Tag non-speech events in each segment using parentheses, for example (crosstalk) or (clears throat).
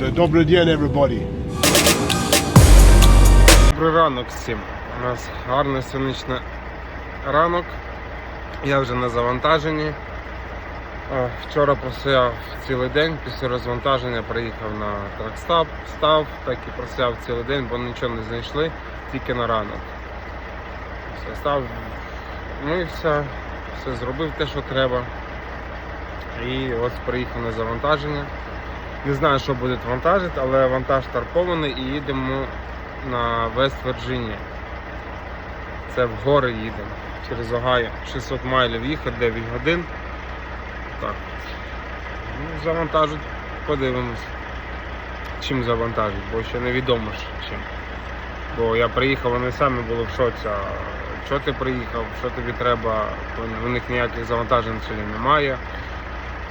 Добрий день, everybody. Добрий ранок всім. У нас гарний сонячний ранок. Я вже на завантаженні. Е, Вчора простояв цілий день, після розвантаження приїхав на тракстап, став, так і простояв цілий день, бо нічого не знайшли, тільки на ранок. Все, став, мився, все зробив те, що треба. І ось приїхав на завантаження. Не знаю, що буде вантажити, але вантаж тарпований і їдемо на Вест Вірджинія. Це в гори їдемо. Через Огайо. 600 майлів їхати, 9 годин. Так. Ну, завантажуть, подивимось. Чим завантажуть, бо ще невідомо чим. Бо я приїхав, вони самі були в шоці. Що ти приїхав, що тобі треба, у них ніяких завантажень сьогодні немає.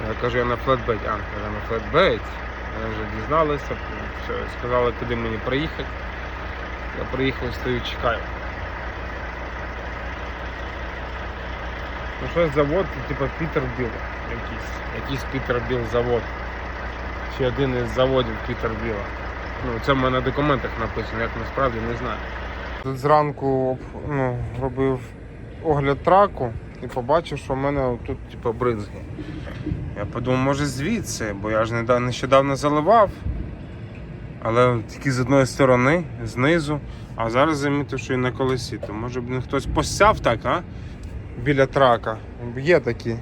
Я кажу, я на флетбейт. А, каже, на флетбейт. Вони вже дізналися, все, сказали, куди мені приїхати. Я приїхав, стою, чекаю. Ну щось завод, типу Пітербіл якийсь. Якийсь Пітербіл завод. Ще один із заводів Пітербіла. Ну, це в мене на документах написано, як насправді не знаю. Тут зранку ну, робив огляд траку і побачив, що в мене тут типу, бризги. Я подумав, може звідси, бо я ж нещодавно заливав. Але тільки з одної сторони, знизу. А зараз замітив, що і на колесі. То може б не хтось посяв так, а? Біля трака. Є такі,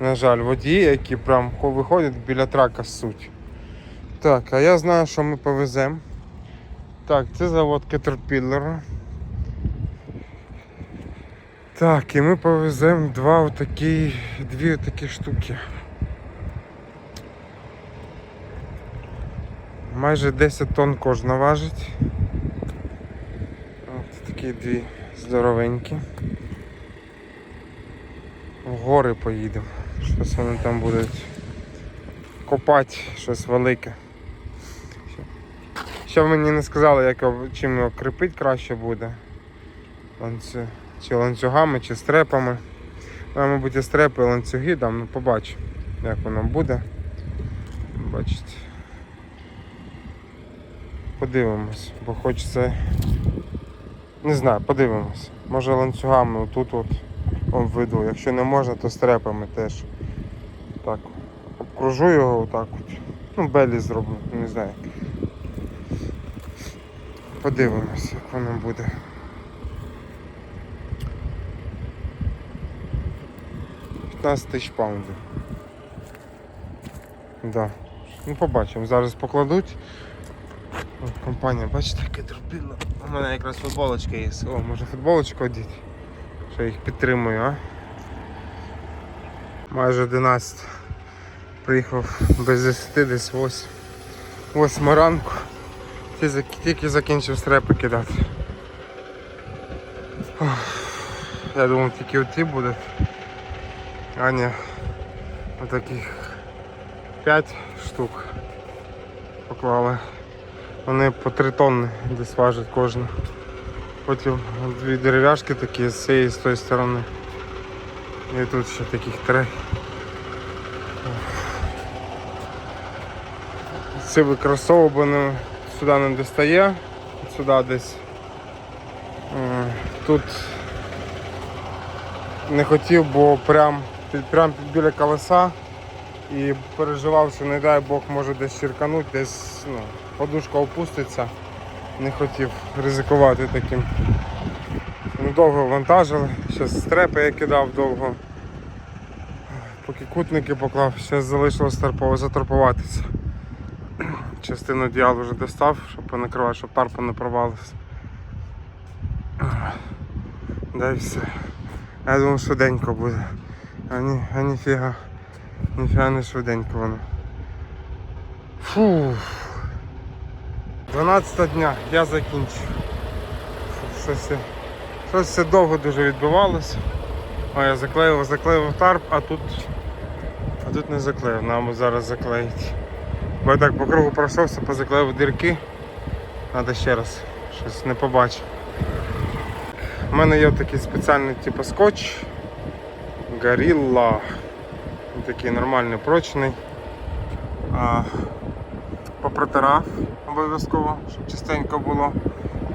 на жаль, водії, які прям виходять біля трака суть. Так, а я знаю, що ми повеземо. Так, це завод Caterpillar. Так, і ми повеземо два отакі, дві отакі штуки. Майже 10 тонн кожна важить. От такі дві здоровенькі. В гори поїдемо. Щось вони там будуть копати щось велике. Ще- мені не сказали, як чим його кріпити краще буде. Ланцю... Чи ланцюгами, чи стрепами. Ну, мабуть, і стрепи, і ланцюги там, ну побачимо, як воно буде. Бачите. Подивимось, бо хочеться. Не знаю, подивимось. Може ланцюгами отут от обведу. Якщо не можна, то стрепами теж. Так. Обкружу його отак от. Ну, белі зроблю, не знаю. Подивимось, як воно буде. П'ятнадцять тисяч паундів. Да. Ну побачимо. Зараз покладуть. О, Компанія, бачите, яке терпіло. У мене якраз футболочка є. О, може футболочку одіти. Що їх підтримую, а? Майже 11. Приїхав без 10, десь 8. 8 ранку. Тільки закінчив стрепи кидати. Я думав тільки оті будуть. А ні. Отаких 5 штук поклали. Вони по 3 тонни десь важать кожна. Потім дві дерев'яшки такі з цієї з тої сторони. І тут ще таких три. Ці викросовувані сюди не достає, сюди десь. Тут не хотів, бо прям, під, прям під біля колеса і переживав, що не дай Бог може десь черкануть, десь ну, подушка опуститься. Не хотів ризикувати таким. Ну, довго вантажили, зараз стрепи я кидав довго. Поки кутники поклав, зараз залишилось тарпо- заторпуватися. (clears throat) Частину діалу вже достав, щоб понакривати, щоб тарпа не провалився. (clears throat) Да і все. Я думав швиденько буде. А, ні, а ніфіга. Ніфіга не швиденько воно. Фу. 12 дня я закінчив. Фу, Щось, щось все довго дуже відбувалося. О, я заклеїв, заклеїв тарп, а тут, а тут не заклеїв, нам зараз заклеїти. Бо я так по кругу пройшовся, позаклеїв дірки. Треба ще раз, щось не побачив. У мене є такий спеціальний типу скотч. Він Такий нормальний, прочний. А, протирав обов'язково, щоб чистенько було.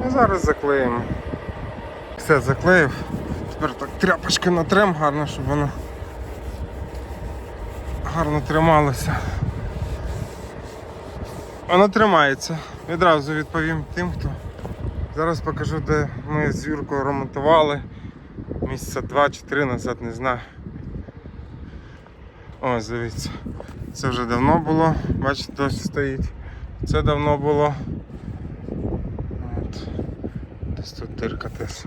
І зараз заклеїмо. Все заклеїв. Тепер так тряпочки натрем гарно, щоб воно гарно трималося. Воно тримається. Відразу відповім тим, хто. Зараз покажу, де ми з Юркою ремонтували. Місяця 2 чи 3 назад, не знаю. Ось, дивіться. Це вже давно було, бачите, досі стоїть. Це давно було. От. Десь тут дирка теж.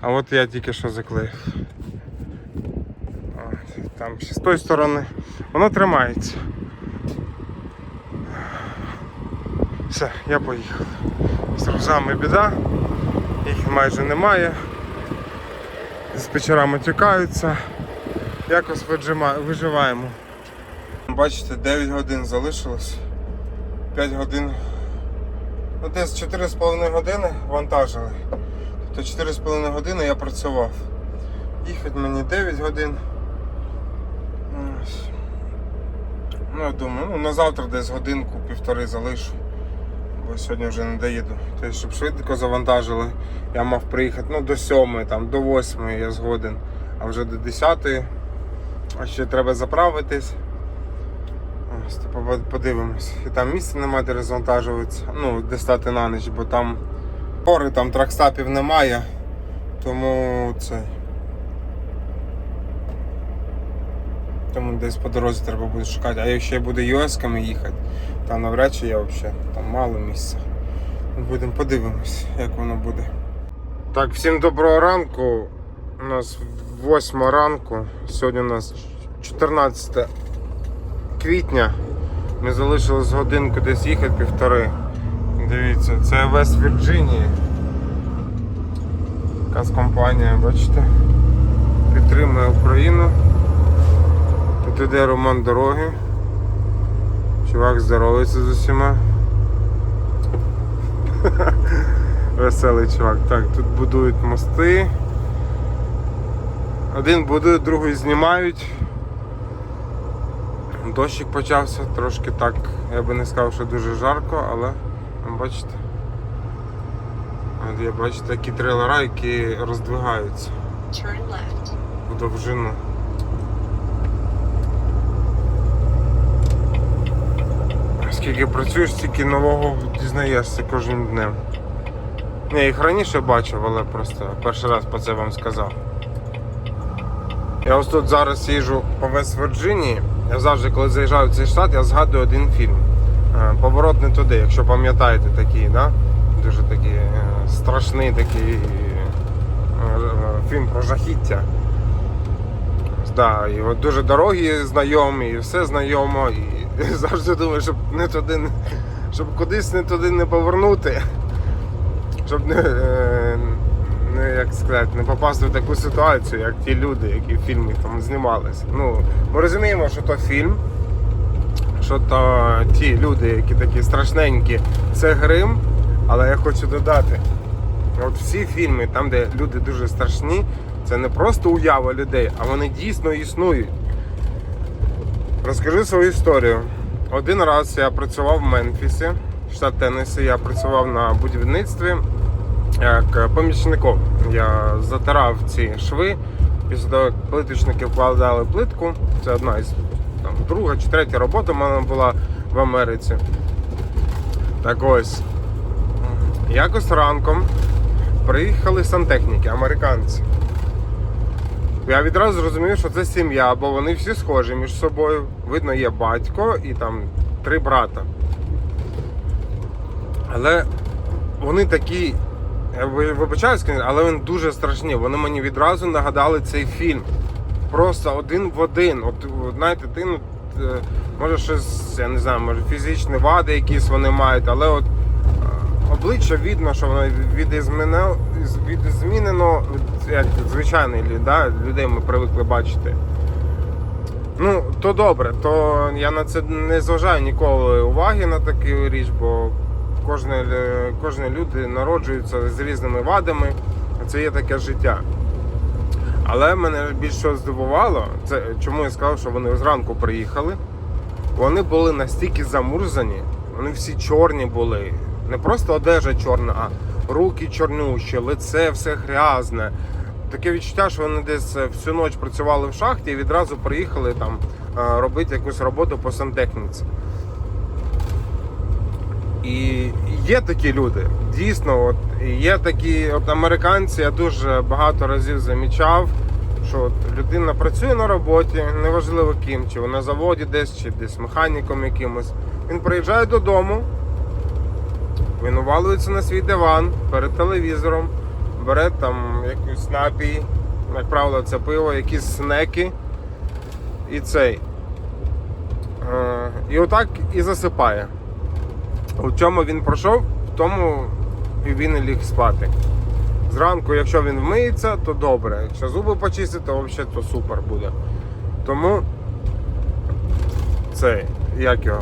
А от я тільки що заклеїв. От, Там ще з тої сторони. Воно тримається. Все, я поїхав. З рузами біда, їх майже немає. Диспетчера тікаються. Якось виживаємо. Бачите, 9 годин залишилось. 5 годин. Ну, десь 4,5 години вантажили. Тобто 4,5 години я працював. Їхати мені 9 годин. Ну, я думаю, ну, на завтра десь годинку-півтори залишу. Бо сьогодні вже не доїду. Тобто, щоб швидко завантажили, я мав приїхати ну, до 7, там, до 8 я згоден, а вже до 10. А ще треба заправитись. Ось, подивимось. І там місця немає, де розвантажуватися. Ну, де стати на ніч, бо там пори, там тракстапів немає. Тому це. Тому десь по дорозі треба буде шукати. А якщо я буду US-ками їхати, там навряд чи я взагалі там мало місця. Будемо подивимось, як воно буде. Так, всім доброго ранку. У нас 8 ранку. Сьогодні у нас 14 квітня. Ми залишились годинку десь їхати півтори. Дивіться, це Вест Вірджинії. Якась компанія, бачите, підтримує Україну. Тут іде ремонт дороги. Чувак здоровиться з усіма. (laughs) Веселий чувак. Так, тут будують мости. Один будує, другий знімають. Дощик почався, трошки так, я би не сказав, що дуже жарко, але ну, бачите. От є, бачите, такі трейлера, які роздвигаються в довжину. Скільки працюєш, стільки нового дізнаєшся кожним днем. Я їх раніше бачив, але просто перший раз про це вам сказав. Я ось тут зараз їжджу по Вест Вірджинії. Я завжди, коли заїжджаю в цей штат, я згадую один фільм. Е, Поворот не туди, якщо пам'ятаєте такий, да? дуже такий е, страшний такий е, фільм про жахіття. Да, і от дуже дорогі знайомі, і все знайомо, і (laughs) завжди думаю, щоб не туди, щоб кудись не туди не повернути, щоб не, не, як сказати, не попасти в таку ситуацію, як ті люди, які в фільмі там знімалися. Ну, ми розуміємо, що то фільм, що то ті люди, які такі страшненькі, це грим, але я хочу додати. От всі фільми, там, де люди дуже страшні, це не просто уява людей, а вони дійсно існують. Розкажу свою історію. Один раз я працював в Мемфісі, штат Теннессі, я працював на будівництві як помічником. Я затирав ці шви. Після того, як плиточники вкладали плитку, це одна із там, друга чи третя робота в мене була в Америці. Так ось. Якось ранком приїхали сантехніки, американці. Я відразу зрозумів, що це сім'я, бо вони всі схожі між собою. Видно, є батько і там три брата. Але вони такі, я ви- вибачаюсь, але вони дуже страшні. Вони мені відразу нагадали цей фільм. Просто один в один. От, от знаєте, ти ну, е, може щось, я не знаю, може фізичні вади якісь вони мають, але от е, обличчя видно, що воно відізмінено, як звичайних лю- да, людей ми привикли бачити. Ну, то добре, то я на це не зважаю ніколи уваги на таку річ, бо кожне, лю- кожне люди народжуються з різними вадами, це є таке життя. Але мене більше здивувало, це чому я сказав, що вони зранку приїхали. Вони були настільки замурзані, Вони всі чорні були. Не просто одежа чорна, а руки чорнющі, лице все грязне. Таке відчуття, що вони десь е, всю ніч працювали в шахті і відразу приїхали там е, робити якусь роботу по сантехніці. І є такі люди, дійсно, от є такі от американці, я дуже багато разів замічав, що от людина працює на роботі, неважливо ким, чи на заводі десь, чи десь механіком якимось. Він приїжджає додому, він увалюється на свій диван перед телевізором, бере там якийсь напій, як правило, це пиво, якісь снеки і цей. Е, І отак і засипає. У чому він пройшов, в тому і він і ліг спати. Зранку, якщо він вмиється, то добре. Якщо зуби почистить, то взагалі то супер буде. Тому це, як його?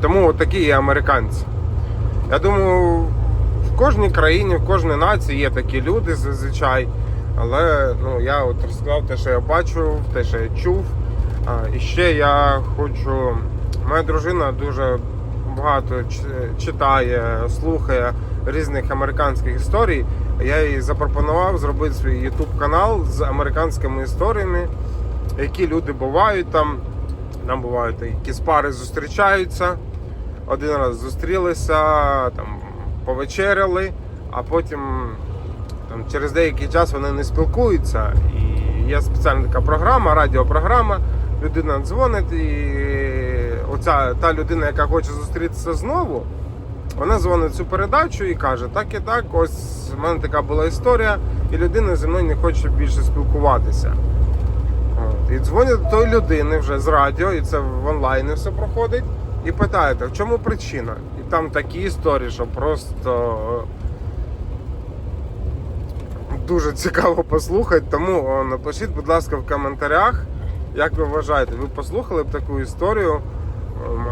Тому такі є американці. Я думаю, в кожній країні, в кожній нації є такі люди зазвичай. Але ну, я от розказав те, що я бачу, те, що я чув. А, і ще я хочу. Моя дружина дуже багато читає, слухає різних американських історій. Я їй запропонував зробити свій YouTube канал з американськими історіями, які люди бувають там. Там бувають якісь пари зустрічаються. Один раз зустрілися, там повечеряли, а потім там, через деякий час вони не спілкуються. І є спеціальна така програма, радіопрограма. Людина дзвонить, і оця та людина, яка хоче зустрітися знову, вона дзвонить цю передачу і каже: так і так, ось в мене така була історія, і людина зі мною не хоче більше спілкуватися. От. І дзвонять до тої людини вже з радіо, і це в онлайні все проходить. І питаєте, в чому причина? І там такі історії, що просто дуже цікаво послухати. Тому напишіть, будь ласка, в коментарях, як ви вважаєте, ви послухали б таку історію.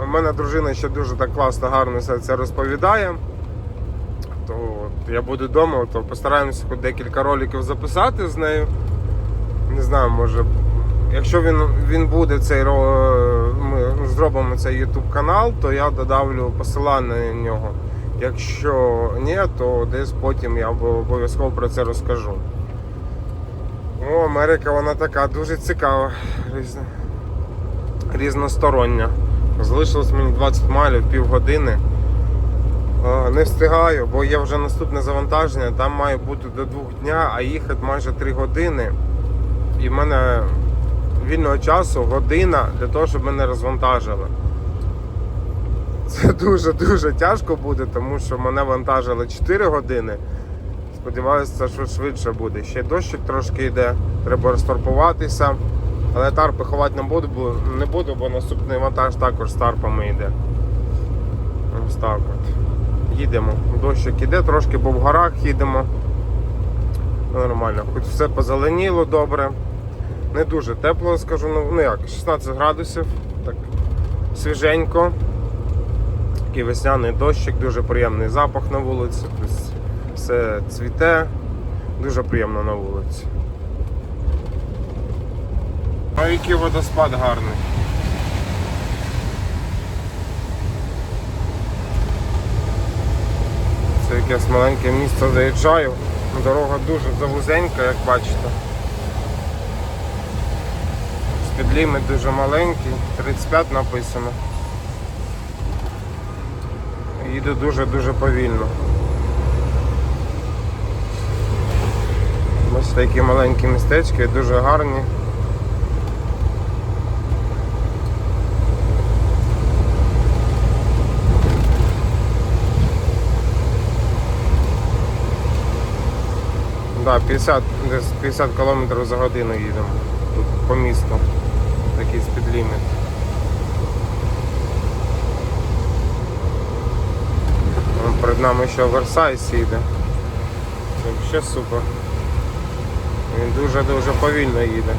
У мене дружина ще дуже так класно, гарно все це розповідає. То от я буду вдома, то постараємося хоч декілька роликів записати з нею. Не знаю, може, якщо він, він буде цей ми зробимо цей YouTube канал, то я додавлю посилання на нього. Якщо ні, то десь потім я обов'язково про це розкажу. О, Америка вона така дуже цікава, різностороння. Залишилось мені 20 майлів, півгодини. Е, Не встигаю, бо є вже наступне завантаження, там має бути до двох дня, а їхати майже 3 години. І в мене вільного часу година для того, щоб мене розвантажили. Це дуже-дуже тяжко буде, тому що мене вантажили 4 години. Сподіваюся, що швидше буде. Ще дощик трошки йде, треба розторпуватися. Але тарпи ховати не буду, бо не буду, бо наступний вантаж також з тарпами йде. Ось так от. Їдемо. Дощик іде, трошки, бо в горах їдемо. Нормально, хоч все позеленіло добре. Не дуже тепло, скажу, ну, ну як, 16 градусів, так свіженько. Такий весняний дощик, дуже приємний запах на вулиці. Тобто все цвіте, дуже приємно на вулиці. А який водоспад гарний. Це якесь маленьке місце заїжджаю. Дорога дуже завузенька, як бачите. Спідлімит дуже маленький, 35 написано. Їду дуже-дуже повільно. Ось такі маленькі містечки, дуже гарні. Да, 50, десь 50 км за годину їдемо тут по місту. Такий спідліміт. Перед нами ще Версайс їде. Це взагалі супер. Він дуже-дуже повільно їде.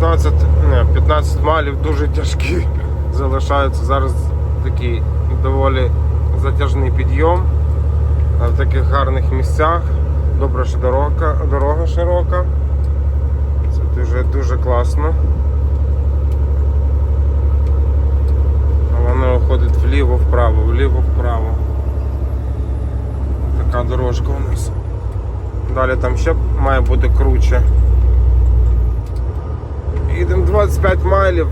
16-15 малів дуже тяжкі (laughs) залишаються. Зараз такий доволі затяжний підйом в таких гарних місцях. Добре, що дорога, дорога широка. Це дуже дуже класно. Воно виходить вліво-вправо, вліво-вправо. Така дорожка у нас. Далі там ще має бути круче. Їдемо 25 майлів.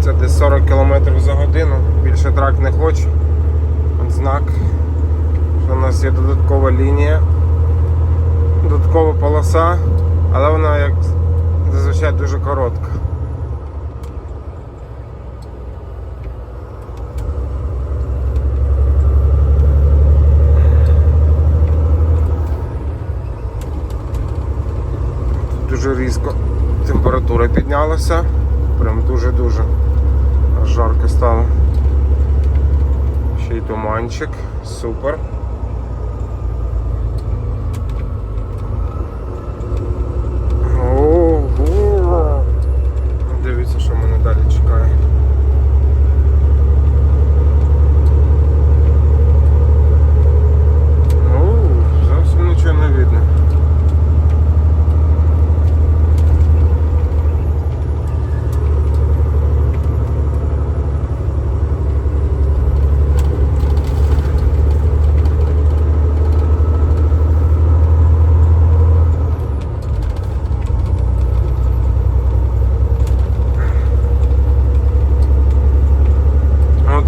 Це десь 40 км за годину. Більше трак не хоче. Знак, що у нас є додаткова лінія, додаткова полоса, але вона як зазвичай дуже коротка. Піднялася. Прям дуже-дуже жарко стало. Ще й туманчик, супер. Ого! Дивіться, що мене далі чекає. Ну, зовсім нічого не видно.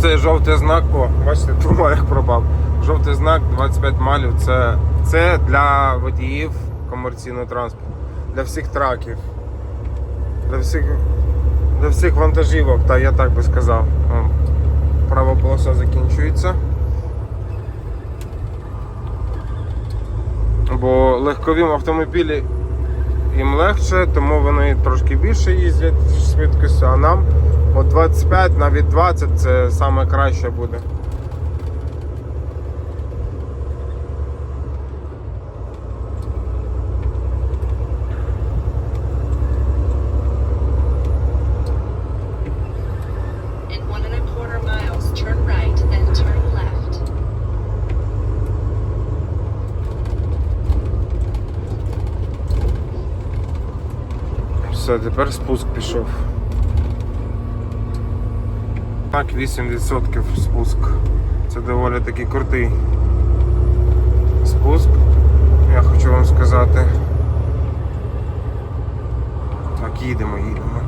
Цей жовтий знак, о, бачите, (laughs) тому як пропав. Жовтий знак 25 малів це, це для водіїв комерційного транспорту, для всіх траків, для всіх, для всіх вантажівок, та я так би сказав. Права полоса закінчується. Бо легковім автомобілі їм легше, тому вони трошки більше їздять швидкістю, а нам от 25, навіть 20 це саме краще буде. Все, тепер спуск пішов. Так, 8% спуск. Це доволі такий крутий спуск. Я хочу вам сказати. Так, їдемо, їдемо.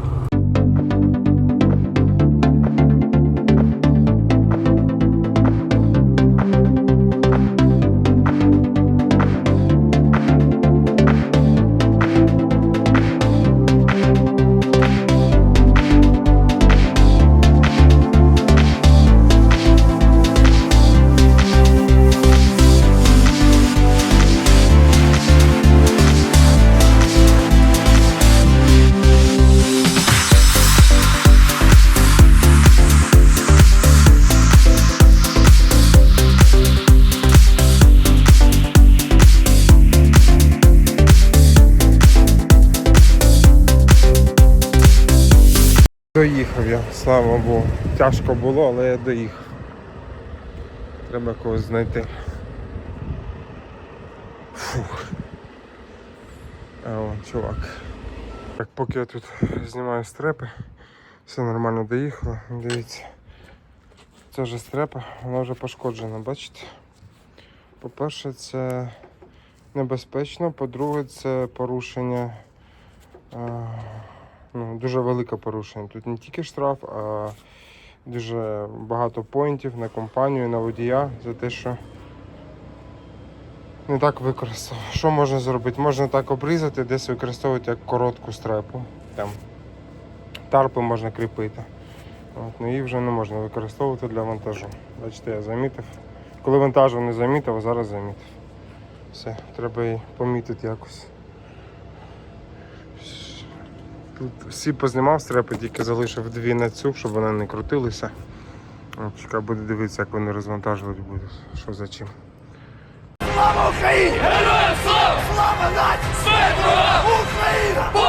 Доїхав я, слава Богу. Тяжко було, але я доїхав. Треба когось знайти. Фух. Вон, чувак. Так, поки я тут знімаю стрепи, все нормально доїхало. Дивіться. Це вже стрепа, вона вже пошкоджена, бачите? По-перше, це небезпечно, по-друге, це порушення. Ну, дуже велике порушення. Тут не тільки штраф, а дуже багато поінтів на компанію, на водія за те, що не так використав. Що можна зробити? Можна так обрізати, десь використовувати як коротку стрепу. Там тарпи можна кріпити. От, ну її вже не можна використовувати для вантажу. Бачите, я замітив. Коли вантажу не замітив, а зараз замітив. Все, треба її помітити якось. Тут всі познімав стрепи, тільки залишив дві на цю, щоб вони не крутилися. Чекай, буде дивитися, як вони розвантажувати будуть. Що за чим. Слава Україні! Героям слава! Слава нації! Україна!